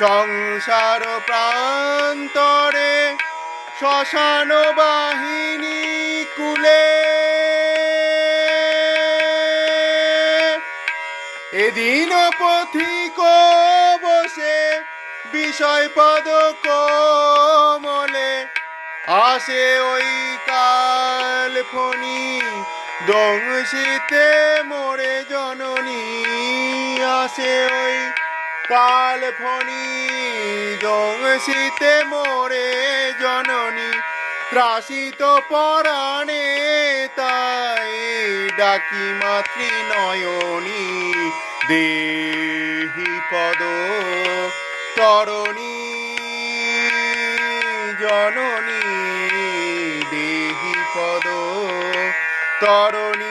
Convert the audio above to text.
সংসার প্রান্তরে শ্মশান বাহিনী কুলে। এদিন পথিক বসে বিষয় পদ কোমলে। আসে ওই কাল ফণি, দংশিতে মোরে জননী। আসে ওই কাল ফণি দংশিতে মোরে জননী, ত্রাসিত পরাণে তাই ডাকি মাতৃ নয়নী দেহি পদ তরণী জননী, দেহি পদ তরণী